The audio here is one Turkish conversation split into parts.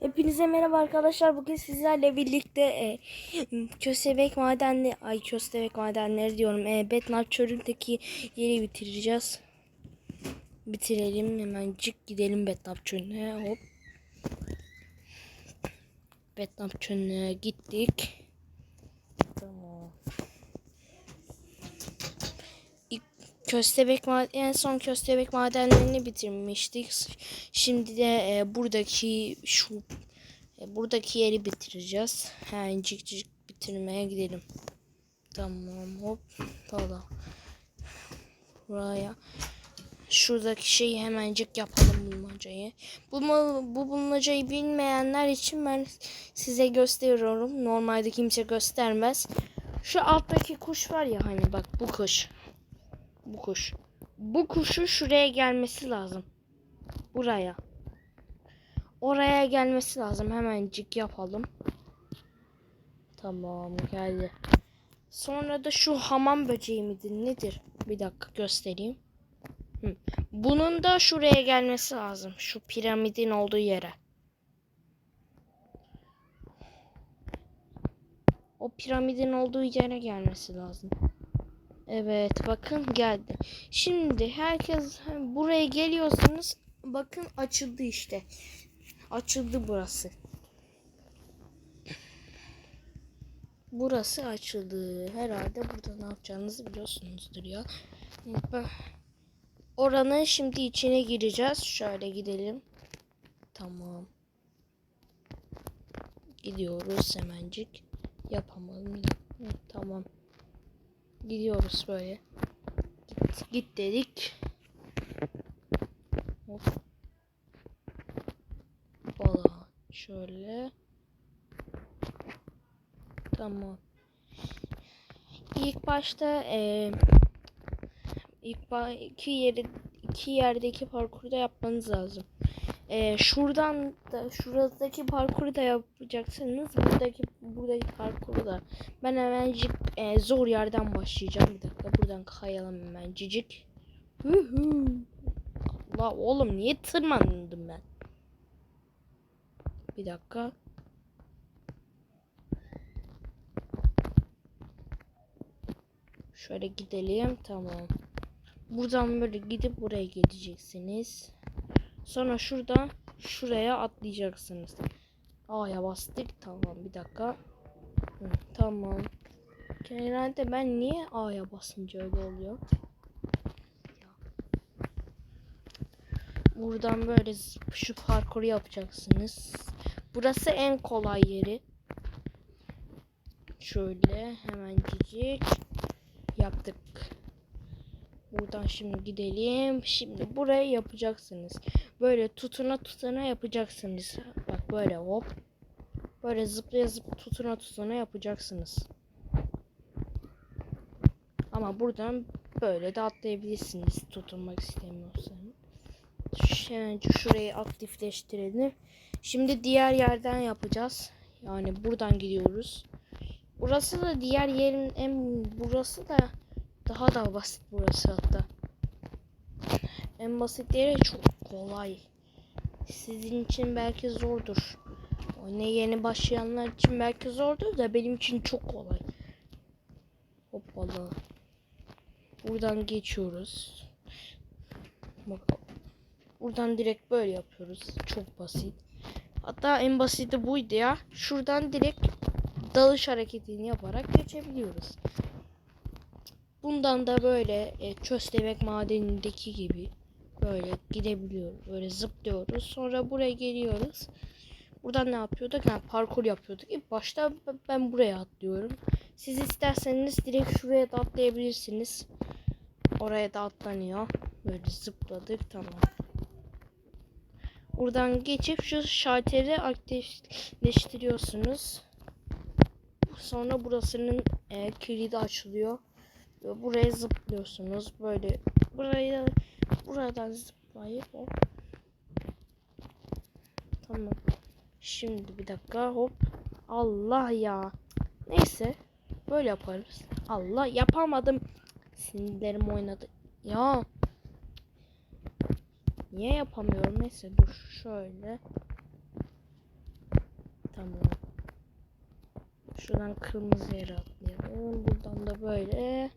Hepinize merhaba arkadaşlar. Bugün sizlerle birlikte e, Köstebek madenli ay Köstebek madenleri diyorum. E, Betnat çölündeki yeri bitireceğiz. Bitirelim hemencik gidelim Betnat çölüne. Hop. Betnat çölüne gittik. Tamam. İlk Köstebek en son köstebek madenlerini bitirmiştik. Şimdi de e, buradaki şu e, buradaki yeri bitireceğiz. Hemen cik cik bitirmeye gidelim. Tamam hop tamam. Buraya şuradaki şeyi hemencik yapalım bulmacayı. Bu, bu bulmacayı bilmeyenler için ben size gösteriyorum. Normalde kimse göstermez. Şu alttaki kuş var ya hani bak bu kuş. Bu kuş. Bu kuşu şuraya gelmesi lazım. Buraya. Oraya gelmesi lazım. Hemencik yapalım. Tamam geldi. Sonra da şu hamam böceği midir nedir? Bir dakika göstereyim. Bunun da şuraya gelmesi lazım. Şu piramidin olduğu yere. O piramidin olduğu yere gelmesi lazım. Evet bakın geldi. Şimdi herkes buraya geliyorsanız bakın açıldı işte. Açıldı burası. Burası açıldı. Herhalde burada ne yapacağınızı biliyorsunuzdur ya. Oranın şimdi içine gireceğiz. Şöyle gidelim. Tamam. Gidiyoruz hemencik. Yapamadım. Tamam. Gidiyoruz böyle. Git, git dedik. Hop. Valla şöyle. Tamam. İlk başta e, ilk ba iki yeri iki yerdeki parkurda yapmanız lazım. E, şuradan da şuradaki parkuru da yapacaksınız. Buradaki buradaki parkuru da. Ben hemencik e, zor yerden başlayacağım. Bir dakika buradan kayalım hemen cicik. Allah oğlum niye tırmandım ben? Bir dakika. Şöyle gidelim. Tamam. Buradan böyle gidip buraya gideceksiniz. Sonra şuradan şuraya atlayacaksınız. A'ya bastık. Tamam bir dakika. Hı, tamam. Genelde ben niye A'ya basınca öyle oluyor? Buradan böyle şu parkuru yapacaksınız. Burası en kolay yeri. Şöyle hemencik yaptık. Buradan şimdi gidelim. Şimdi burayı yapacaksınız. Böyle tutuna tutuna yapacaksınız. Böyle hop. Böyle zıplaya zıplaya tutuna tutuna yapacaksınız. Ama buradan böyle de atlayabilirsiniz tutunmak istemiyorsanız. Hemen şurayı aktifleştirelim. Şimdi diğer yerden yapacağız. Yani buradan gidiyoruz. Burası da diğer yerin en burası da daha da basit burası hatta. En basit yeri çok kolay. Sizin için belki zordur. Oyuna yeni başlayanlar için belki zordur da benim için çok kolay. Hoppala. Buradan geçiyoruz. Bakalım. Buradan direkt böyle yapıyoruz. Çok basit. Hatta en basiti buydu ya. Şuradan direkt dalış hareketini yaparak geçebiliyoruz. Bundan da böyle e, köstebek madenindeki gibi böyle gidebiliyoruz. Böyle zıplıyoruz. Sonra buraya geliyoruz. Buradan ne yapıyorduk? Yani parkur yapıyorduk. İlk başta ben buraya atlıyorum. Siz isterseniz direkt şuraya da atlayabilirsiniz. Oraya da atlanıyor. Böyle zıpladık. Tamam. Buradan geçip şu şalteri aktifleştiriyorsunuz. Sonra burasının e, kilidi açılıyor. Buraya zıplıyorsunuz. Böyle buraya buradan zıplayıp hop. Tamam. Şimdi bir dakika hop. Allah ya. Neyse. Böyle yaparız. Allah yapamadım. Sinirlerim oynadı. Ya. Niye yapamıyorum? Neyse dur şöyle. Tamam. Şuradan kırmızı yere atlayalım. Buradan da böyle.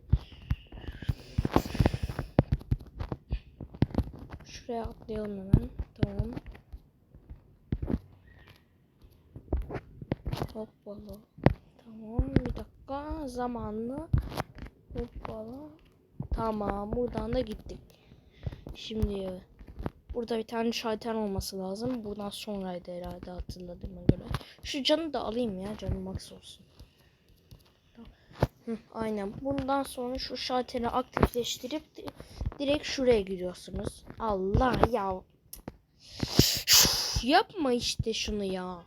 Şuraya atlayalım hemen. Tamam. Hoppala. Tamam bir dakika. Zamanlı. Hoppala. Tamam buradan da gittik. Şimdi burada bir tane şalter olması lazım. Buradan sonraydı herhalde hatırladığıma göre. Şu canı da alayım ya. Canım max olsun. Hı, aynen. Bundan sonra şu şalteri aktifleştirip direkt şuraya giriyorsunuz. Allah ya. Yapma işte şunu ya.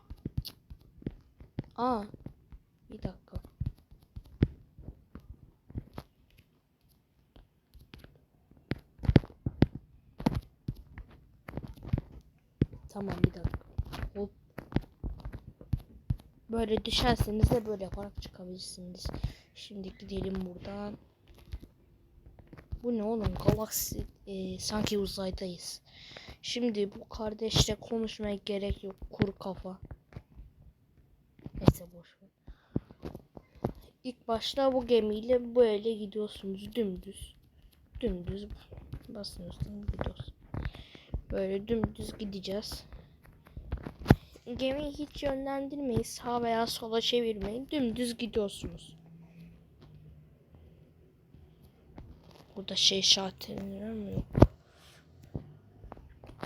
Aa. Bir dakika. Tamam bir dakika. Hop. Böyle düşerseniz de böyle yaparak çıkabilirsiniz. Şimdi gidelim buradan. Bu ne oğlum? Galaksi e, sanki uzaydayız. Şimdi bu kardeşle konuşmaya gerek yok. Kuru kafa. Neyse boş ver. İlk başta bu gemiyle böyle gidiyorsunuz dümdüz. Dümdüz basıyorsunuz gidiyorsunuz. Böyle dümdüz gideceğiz. Gemiyi hiç yönlendirmeyin. Sağa veya sola çevirmeyin. Dümdüz gidiyorsunuz. Burada şey şartları mı yok?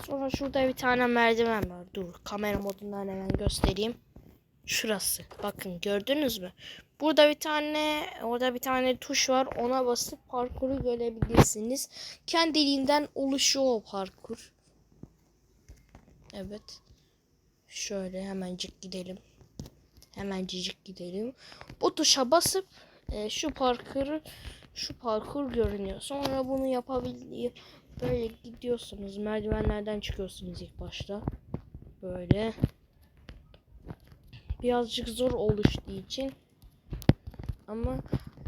Sonra şurada bir tane merdiven var. Dur kamera modundan hemen göstereyim. Şurası. Bakın gördünüz mü? Burada bir tane orada bir tane tuş var. Ona basıp parkuru görebilirsiniz. Kendiliğinden oluşuyor o parkur. Evet. Şöyle hemencik gidelim. Hemencik gidelim. Bu tuşa basıp e, şu parkuru şu parkur görünüyor. Sonra bunu yapabildiği böyle gidiyorsunuz. Merdivenlerden çıkıyorsunuz ilk başta. Böyle. Birazcık zor oluştuğu için ama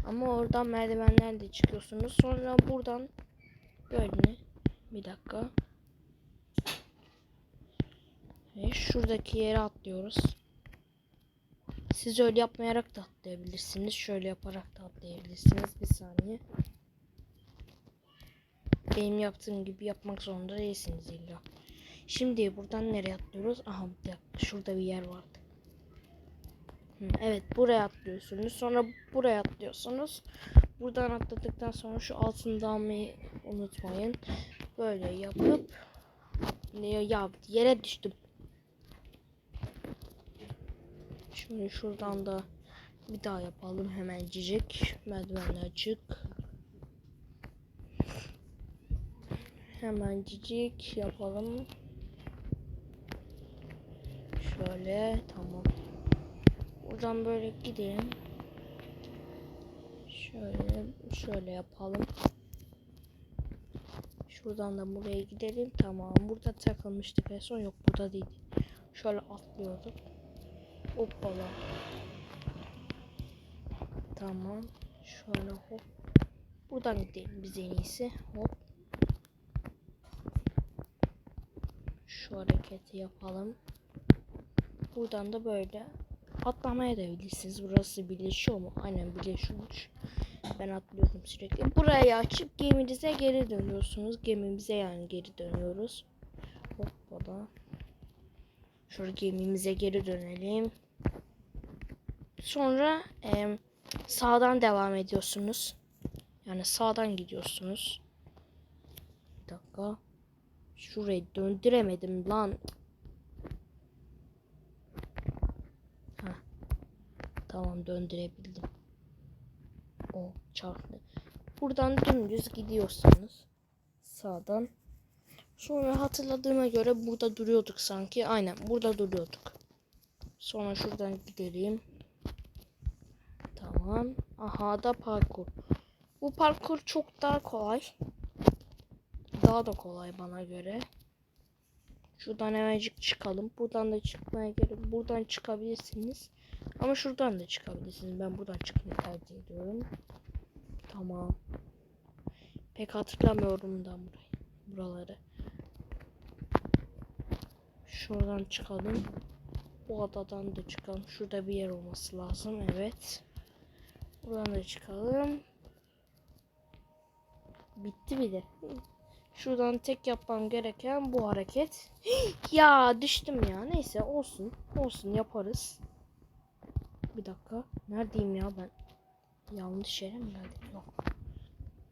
ama oradan merdivenlerden de çıkıyorsunuz. Sonra buradan böyle bir dakika. Ve şuradaki yere atlıyoruz. Siz öyle yapmayarak da atlayabilirsiniz. Şöyle yaparak da atlayabilirsiniz. Bir saniye. Benim yaptığım gibi yapmak zorunda değilsiniz illa. Şimdi buradan nereye atlıyoruz? Aha bir dakika. Şurada bir yer vardı. Hı, Evet buraya atlıyorsunuz. Sonra buraya atlıyorsunuz. Buradan atladıktan sonra şu altında almayı unutmayın. Böyle yapıp ya, ya yere düştüm. Şimdi şuradan da bir daha yapalım hemencik. Merdivenler çık. Hemencik yapalım. Şöyle tamam. Buradan böyle gidelim. Şöyle şöyle yapalım. Şuradan da buraya gidelim. Tamam. Burada takılmıştık en son. Yok burada değil. Şöyle atlıyorduk. Hoppala. Tamam. Şöyle hop. Buradan gidelim biz en iyisi. Hop. Şu hareketi yapalım. Buradan da böyle atlamaya da bilirsiniz. Burası birleşiyor mu? Aynen birleşiyormuş. Ben atlıyorum sürekli. Buraya açıp geminize geri dönüyorsunuz. Gemimize yani geri dönüyoruz. Hoppala. Şöyle gemimize geri dönelim. Sonra em, sağdan devam ediyorsunuz. Yani sağdan gidiyorsunuz. Bir dakika. Şurayı döndüremedim lan. Heh. Tamam döndürebildim. O çarptı. Buradan dümdüz gidiyorsunuz. Sağdan. Sonra hatırladığıma göre burada duruyorduk sanki. Aynen burada duruyorduk. Sonra şuradan gidelim. Tamam. Aha da parkur. Bu parkur çok daha kolay. Daha da kolay bana göre. Şuradan hemencik çıkalım. Buradan da çıkmaya gerek. Buradan çıkabilirsiniz. Ama şuradan da çıkabilirsiniz. Ben buradan çıkmayı tercih ediyorum. Tamam. Pek hatırlamıyorum da burayı. Buraları. Şuradan çıkalım. Bu adadan da çıkalım. Şurada bir yer olması lazım. Evet. Buradan da çıkalım. Bitti bile. Şuradan tek yapmam gereken bu hareket. ya düştüm ya. Neyse olsun. Olsun yaparız. Bir dakika. Neredeyim ya ben? Yanlış yere mi geldik? Yok.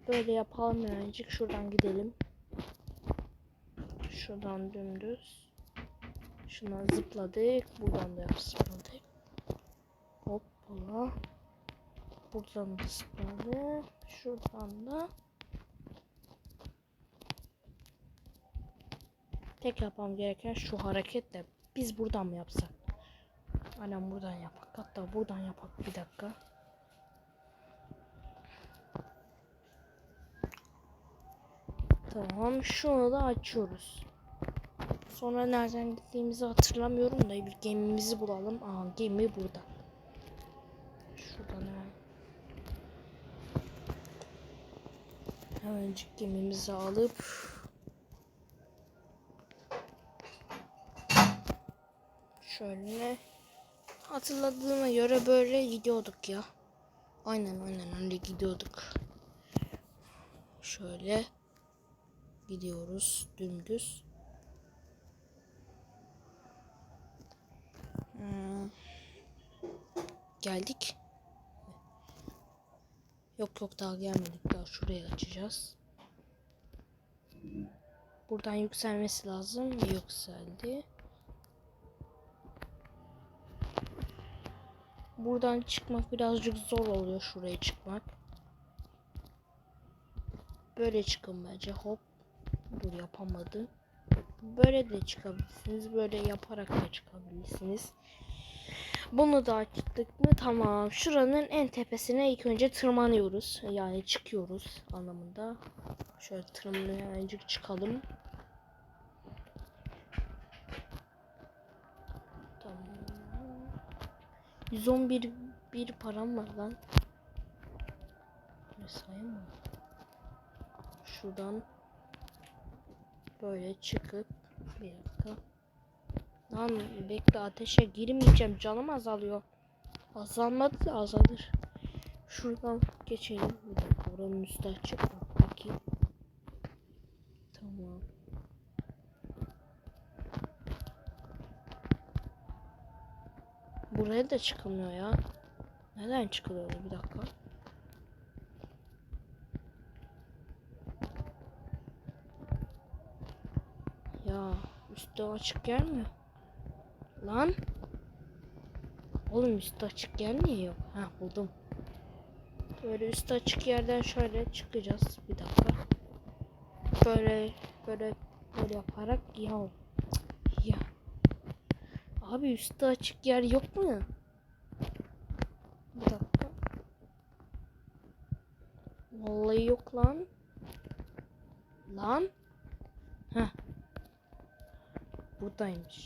Böyle yapalım hemencik. Şuradan gidelim. Şuradan dümdüz. Şuna zıpladık. Buradan da zıpladık. Hoppala. Buradan da zıpladık. Şuradan da. Tek yapmam gereken şu hareketle biz buradan mı yapsak? Aynen buradan yapak. Hatta buradan yapak. Bir dakika. Tamam. Şunu da açıyoruz. Sonra nereden gittiğimizi hatırlamıyorum da bir gemimizi bulalım. Aa gemi burada. Şuradan hemen. Hemencik gemimizi alıp şöyle hatırladığıma göre böyle gidiyorduk ya. Aynen aynen öyle gidiyorduk. Şöyle gidiyoruz dümdüz. Hmm. Geldik. Yok yok daha gelmedik. Daha şuraya açacağız. Buradan yükselmesi lazım. Yükseldi. Buradan çıkmak birazcık zor oluyor şuraya çıkmak. Böyle çıkın bence. Hop. Dur yapamadım. Böyle de çıkabilirsiniz. Böyle yaparak da çıkabilirsiniz. Bunu da açtık mı tamam. Şuranın en tepesine ilk önce tırmanıyoruz. Yani çıkıyoruz anlamında. Şöyle tırmanayancık çıkalım. Tamam. 111 bir param var lan. Sayayım mı? Şuradan böyle çıkıp bir dakika. Lan bekle ateşe girmeyeceğim. Canım azalıyor. Azalmadı da azalır. Şuradan geçelim. Bir dakika oranın üstü açık. Bak, Bakayım. Tamam. Buraya da çıkılmıyor ya. Neden çıkılıyor bir dakika. Ya üstü açık gelmiyor. Lan. Oğlum üstü açık gelmiyor. Ha buldum. Böyle üstü açık yerden şöyle çıkacağız. Bir dakika. Böyle böyle böyle yaparak ya ya. Abi üstü açık yer yok mu? Bir dakika. Vallahi yok lan. Lan. Heh. Buradaymış.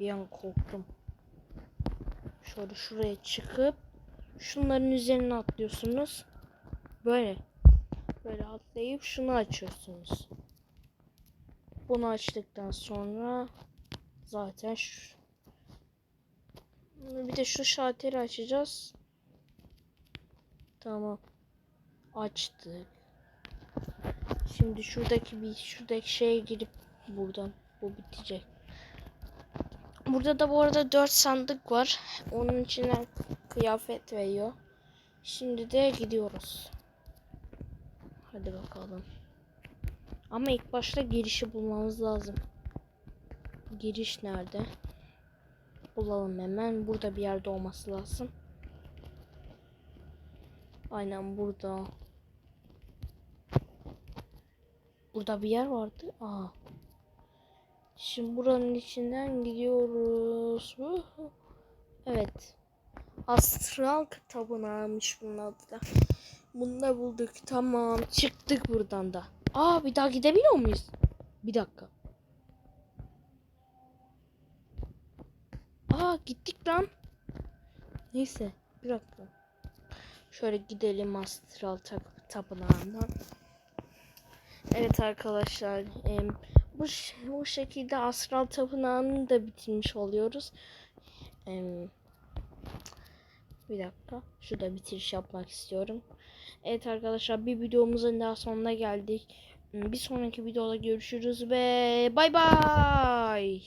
Bir an korktum. Şöyle şuraya çıkıp şunların üzerine atlıyorsunuz. Böyle. Böyle atlayıp şunu açıyorsunuz. Bunu açtıktan sonra zaten şu bir de şu şalteri açacağız. Tamam. Açtık. Şimdi şuradaki bir şuradaki şeye girip buradan bu bitecek. Burada da bu arada 4 sandık var. Onun içine kıyafet veriyor. Şimdi de gidiyoruz. Hadi bakalım. Ama ilk başta girişi bulmamız lazım. Giriş nerede? Bulalım hemen. Burada bir yerde olması lazım. Aynen burada. Burada bir yer vardı. Aa. Şimdi buranın içinden gidiyoruz. Evet. Astral tapınağıymış bunun adı da. Bunu da bulduk. Tamam. Çıktık buradan da. Aa bir daha gidebiliyor muyuz? Bir dakika. Aa gittik lan. Neyse. Bir dakika. Şöyle gidelim Astral Tapınağı'ndan. Evet arkadaşlar. em, bu, bu şekilde Astral Tapınağı'nı da bitirmiş oluyoruz. Em, bir dakika. Şurada bitiriş yapmak istiyorum. Evet arkadaşlar bir videomuzun daha sonuna geldik. Bir sonraki videoda görüşürüz ve bay bay.